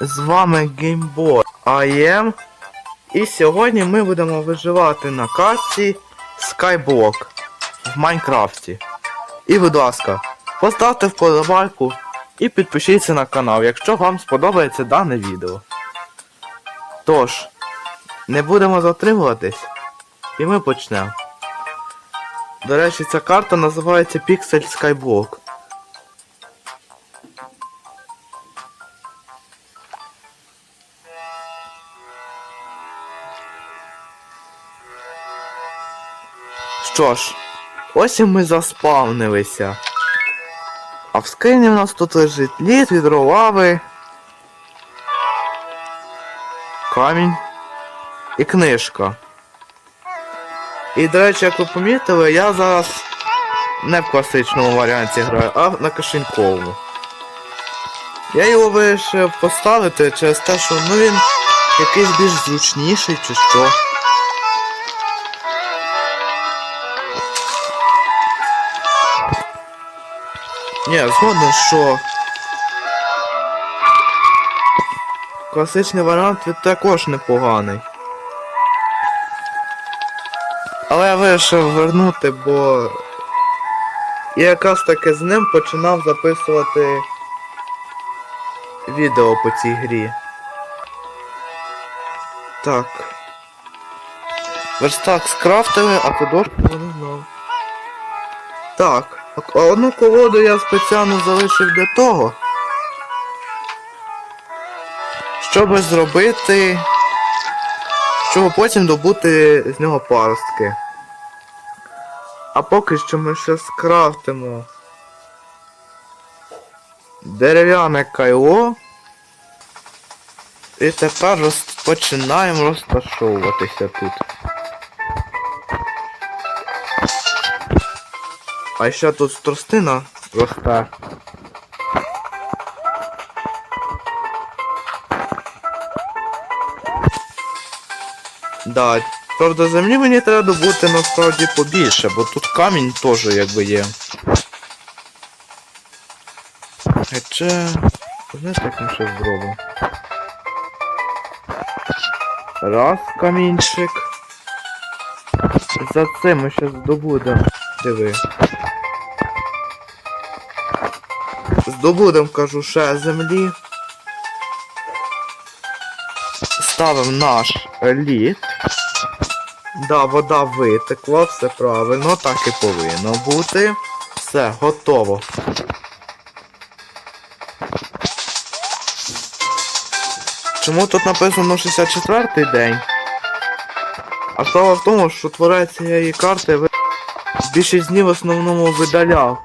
З вами GameBoy IM. І сьогодні ми будемо виживати на карті Skyblock в Майнкрафті. І, будь ласка, поставте вподобайку і підпишіться на канал, якщо вам сподобається дане відео. Тож, не будемо затримуватись, і ми почнемо. До речі, ця карта називається Pixel Skyblock. Що ж, ось і ми заспавнилися. А в скрині в нас тут лежить лід, відро лави, камінь і книжка. І, до речі, як ви помітили, я зараз не в класичному варіанті граю, а на кишеньковому. Я його вирішив поставити через те, що ну він якийсь більш зручніший чи що. Ні, згоден, що класичний варіант він також непоганий. Але я вирішив вернути, бо я якраз таки з ним починав записувати відео по цій грі. Так. Верстак скрафтили, а подошку не знав. Так, одну колоду я спеціально залишив для того, щоб зробити, щоб потім добути з нього паростки. А поки що ми ще скрафтимо дерев'яне кайло. І тепер розпочинаємо розташовуватися тут. А ще тут тростина росте. Да, правда землі мені треба добути насправді побільше, бо тут камінь теж якби є. Хоча... Знаєте, як ми ще зробимо? Раз камінчик. За це ми ще здобудемо. Диви. Здобудем, кажу, ще землі. Ставимо наш лід. Да, вода витекла, все правильно, так і повинно бути. Все, готово. Чому тут написано 64-й день? А справа в тому, що творець цієї карти більшість днів в основному видаляв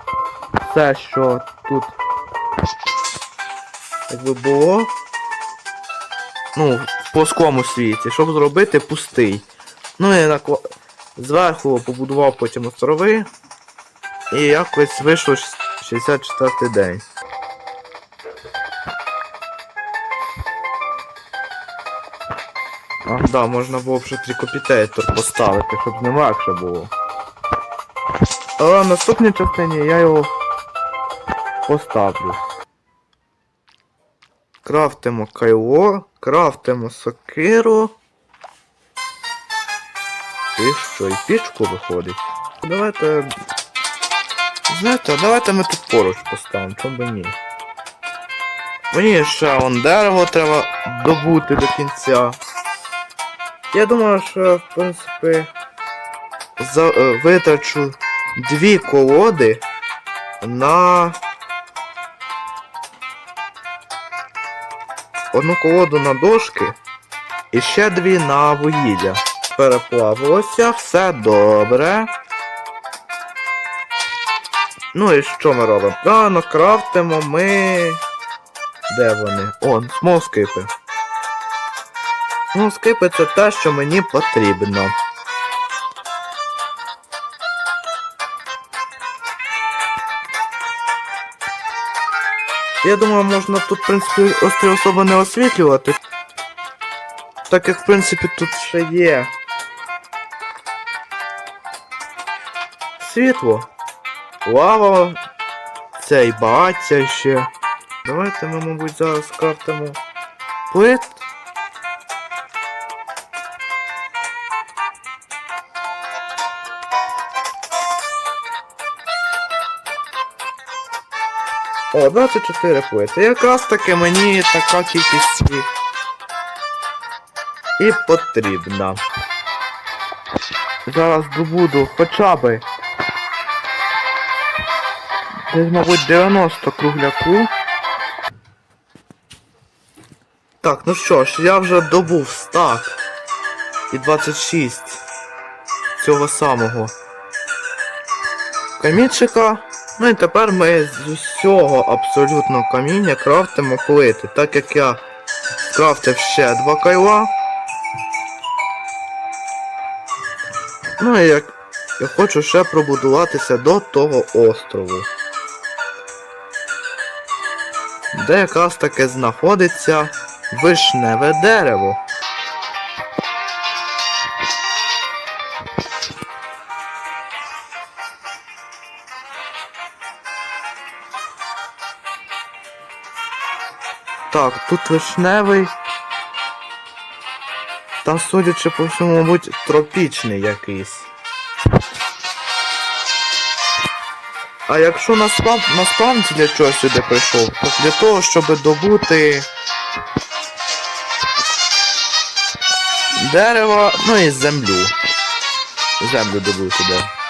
все, що тут якби було. Ну, в плоскому світі, щоб зробити пустий. Ну і на кла- зверху побудував потім острови. І якось вийшло 64 день. А, да, можна було б ще трикопітейтор поставити, щоб не легше було. Але в наступній частині я його поставлю. Крафтимо кайло, крафтимо сокиру. І що, і пічку виходить? Давайте. Знаєте, давайте ми тут поруч поставимо, чому би ні. Мені ще вон дерево треба добути до кінця. Я думаю, що в принципі за, е, витрачу дві колоди на одну колоду на дошки і ще дві на вугілля. Переплавилося, все добре. Ну і що ми робимо? Рано крафтимо ми. Де вони? О, смолскипи. Смолскипи це те, що мені потрібно. Я думаю, можна тут, в принципі, острі особи не освітлювати. Так як, в принципі, тут ще є. Світло. Лава. Цей багаття ще. Давайте ми, мабуть, зараз скрафтимо плит. О, 24 плити. Якраз таки мені така кількість і- потрібна. Зараз добуду хоча би. Десь, мабуть, 90 кругляку. Так, ну що ж, я вже добув стак. І 26 цього самого камінчика. Ну і тепер ми з усього абсолютно каміння крафтимо плити. Так як я крафтив ще два кайла. Ну і як я хочу ще пробудуватися до того острову. Де якраз таки знаходиться вишневе дерево. Так, тут вишневий. Там, судячи по всьому, мабуть, тропічний якийсь. А якщо насправ... насправді для чого сюди прийшов, то для того, щоб добути дерево, ну і землю. Землю добути, да.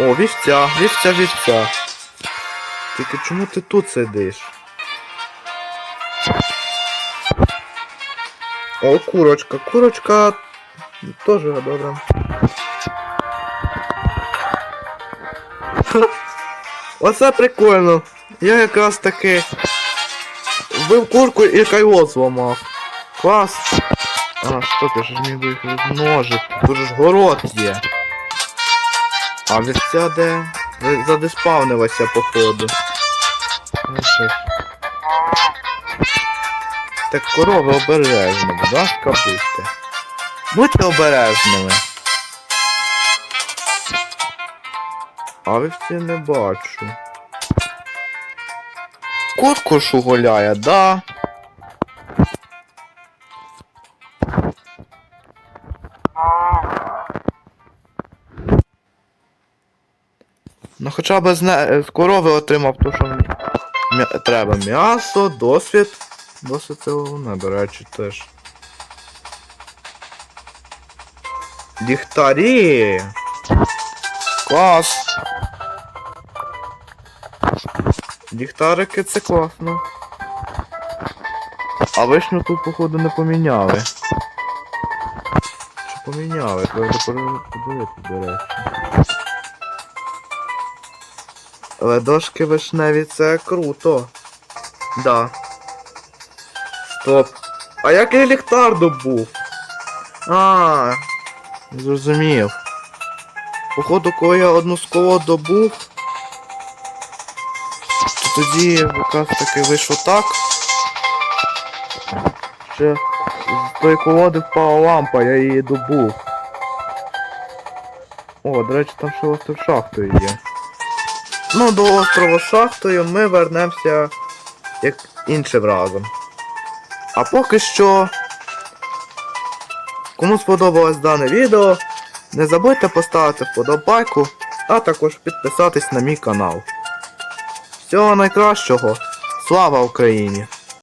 О, вівця, вівця, вівця. Тільки чому ти тут сидиш? О, курочка. Курочка теж добре. Оце прикольно. Я якраз таки вбив курку і кайло зламав. Клас. А, стоп, я ж міг їх розмножити. Тут ж город є. А вівця де? Ви- Задиспавнилася, походу. Ну. Так корови обережно, будь ласка, будьте. Будьте обережними. А вівці не бачу. Куркушу гуляє, да. Ну хоча б з, не... з корови отримав то, що м'я... треба м'ясо, досвід. Досвід це головне, до речі, теж. Ліхтарі! Клас! Ліхтарики це класно. А вишню тут, походу, не поміняли. Чи поміняли? Треба подивитися, до речі. Але дошки вишневі це круто. Да. Стоп. А як я ліхтар добув? А, зрозумів. Походу, коли я одну з колод добув, то тоді якраз таки вийшло так. Ще з тої колоди впала лампа, я її добув. О, до речі, там ще остров шахтою є. Ну, до острова шахтою ми вернемося як іншим разом. А поки що. Кому сподобалось дане відео, не забудьте поставити вподобайку, а також підписатись на мій канал. Всього найкращого! Слава Україні!